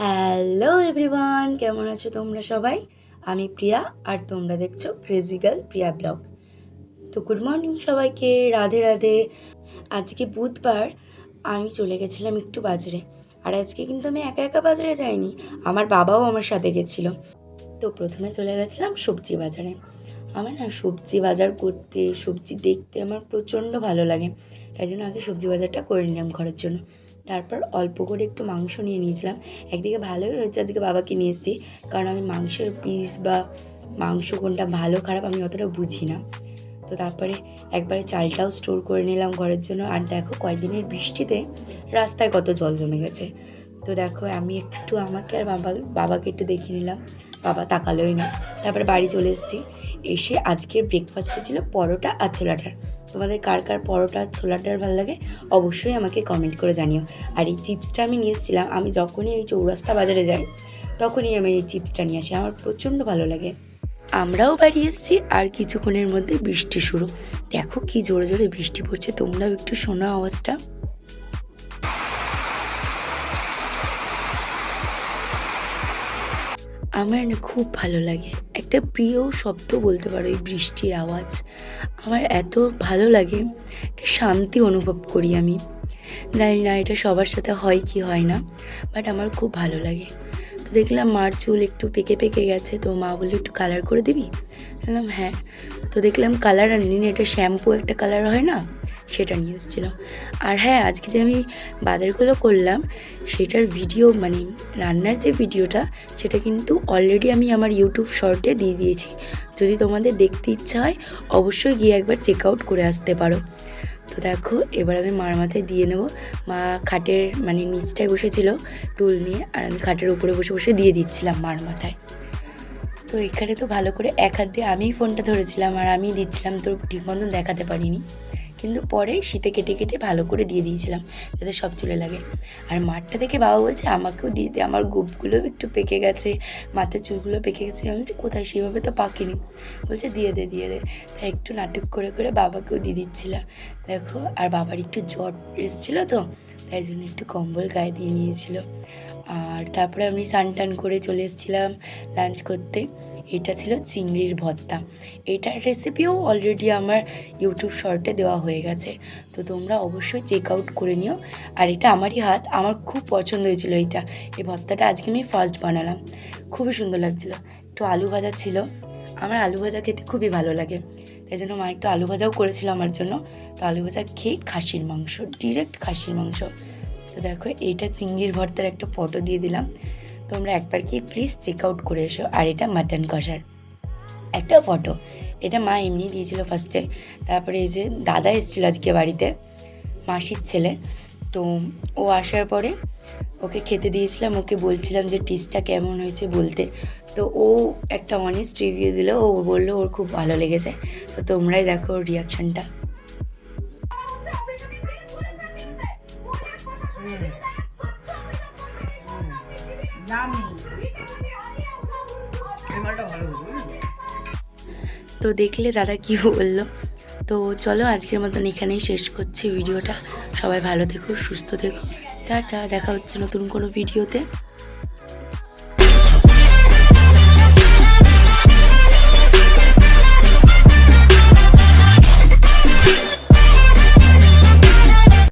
Hello everyone কেমন আছো তোমরা সবাই? আমি প্রিয়া, আর তোমরা দেখছ ক্রেজি গার্ল প্রিয়া ব্লগ। তো গুড মর্নিং সবাইকে, রাধে রাধে। আজকে বুধবার আমি চলে গেছিলাম একটু বাজারে, আর আজকে কিন্তু আমি একা একা বাজারে যাইনি, আমার বাবাও আমার সাথে গেছিল। তো প্রথমে চলে গেছিলাম সবজি বাজারে। আমার না সবজি বাজার করতে, সবজি দেখতে আমার প্রচণ্ড ভালো লাগে। তাই জন্য আগে সবজি বাজারটা করে নিলাম ঘরের জন্য। তারপর অল্প করে একটু মাংস নিয়ে নিয়েছিলাম। একদিকে ভালোই হয়েছে, আজকে বাবাকে নিয়ে এসেছি। কারণ আমি মাংসের পিস বা মাংস কোনটা ভালো, খারাপ আমি অতটা বুঝি না। তো তারপরে একবারে চালটাও স্টোর করে নিলাম ঘরের জন্য। আর দেখো কয়েকদিনের বৃষ্টিতে রাস্তায় কত জল জমে গেছে। তো দেখো, আমি একটু আমাকে আর বাবা, বাবাকে একটু দেখিয়ে নিলাম। বাবা তাকালোই না। তারপরে বাড়ি চলে এসেছি। এসে আজকের ব্রেকফাস্টে ছিল পরোটা আর ছোলাটার। তোমাদের কার কার পরোটা আর ছোলাটার ভালো লাগে, অবশ্যই আমাকে কমেন্ট করে জানিও। আর এই চিপসটা আমি নিয়ে এসেছিলাম, আমি যখনই এই চৌরাস্তা বাজারে যাই, তখনই আমি এই চিপসটা নিয়ে আসি। আমার প্রচণ্ড ভালো লাগে। আমরাও বাড়ি এসেছি, আর কিছুক্ষণের মধ্যে বৃষ্টি শুরু। দেখো কি জোরে জোরে বৃষ্টি পড়ছে, তোমরাও একটু শোনো আওয়াজটা। আমার না খুব ভালো লাগে। একটা প্রিয় শব্দ বলতে পারো এই বৃষ্টির আওয়াজ। আমার এত ভালো লাগে, একটা শান্তি অনুভব করি আমি। জানি না এটা সবার সাথে হয় কি হয় না বাট আমার খুব ভালো লাগে। তো দেখলাম মার চুল একটু পেকে পেকে গেছে, তো মা বলল, একটু কালার করে দিবি? বললাম হ্যাঁ। তো দেখলাম কালার আনিনি এটা শ্যাম্পু একটা কালার হয় না? সেটা নিয়ে এসেছিল আর হ্যাঁ আজকে যে আমি বাজারগুলো করলাম, সেটার ভিডিও মানে রান্নার যে ভিডিওটা সেটা কিন্তু অলরেডি আমি আমার ইউটিউব শর্টে দিয়ে দিয়েছি। যদি তোমাদের দেখতে ইচ্ছা হয়, অবশ্যই গিয়ে একবার চেক আউট করে আসতে পারো। তো দেখো, এবার আমি মার মাথায় দিয়ে নেব। মা খাটের মানে নিচটায় বসেছিল টুল নিয়ে, আর আমি খাটের উপরে বসে বসে দিয়ে দিচ্ছিলাম মার মাথায়। তো এখানে তো ভালো করে এক হাত দিয়ে আমিই ফোনটা ধরেছিলাম, আর আমি দিচ্ছিলাম, তো ঠিক মতন দেখাতে পারিনি। কিন্তু পরে শীতে কেটে কেটে ভালো করে দিয়ে দিয়েছিলাম, যাতে সব চলে লাগে। আর মাঠটা দেখে বাবা বলছে, আমাকেও দিয়ে দে, আমার গোপগুলো একটু পেকে গেছে, মাথার চুলগুলো পেকে গেছে। আমি বলছি, কোথায়? সেভাবে তো পাকিনি। বলছে, দিয়ে দে দিয়ে দে। তাই একটু নাটক করে করে বাবাকেও দিয়ে দিচ্ছিলাম। দেখো, আর বাবার একটু জ্বর এসেছিল তো, তাই জন্য একটু কম্বল গায়ে দিয়ে নিয়েছিল। আর তারপরে আমি স্নান টান করে চলে এসেছিলাম লাঞ্চ করতে। এটা ছিল চিংড়ির ভর্তা। এটার রেসিপিও অলরেডি আমার ইউটিউব শর্টে দেওয়া হয়ে গেছে। তো তোমরা অবশ্যই চেক আউট করে নিও। আর এটা আমারই হাত, আমার খুব পছন্দ হয়েছিল এইটা এই ভর্তাটা আজকে আমি ফার্স্ট বানালাম। খুবই সুন্দর লাগছিল। একটু আলু ভাজা ছিল। আমার আলু ভাজা খেতে খুবই ভালো লাগে। তাই জন্য মা একটু আলু ভাজাও করেছিল আমার জন্য। তো আলু ভাজা খেয়ে খাসির মাংস ডিরেক্ট খাসির মাংস। তো দেখো, এইটা চিংড়ির ভর্তার একটা ফটো দিয়ে দিলাম। তোমরা একবার কি প্লিজ চেক আউট করে এসো। আর এটা মাটন কষার। একটা ফটো এটা মা এমনি দিয়েছিল ফার্স্টে তারপরে এই যে দাদা এসেছিল আজকে বাড়িতে, মাসির ছেলে। তো ও আসার পরে ওকে খেতে দিয়েছিলাম। ওকে বলছিলাম যে টেস্টটা কেমন হয়েছে বলতে। তো ও একটা অনেস্ট রিভিউ দিল। ও বলল, ওর খুব ভালো লেগেছে। তো তোমরাই দেখো ওর রিয়াকশানটা তো দেখলে দাদা কি বলল? তো চলো আজকের মতন এখানেই শেষ করছি ভিডিওটা। সবাই ভালো থেকো, সুস্থ থেকো। চা চা দেখা হচ্ছে নতুন কোনো ভিডিওতে।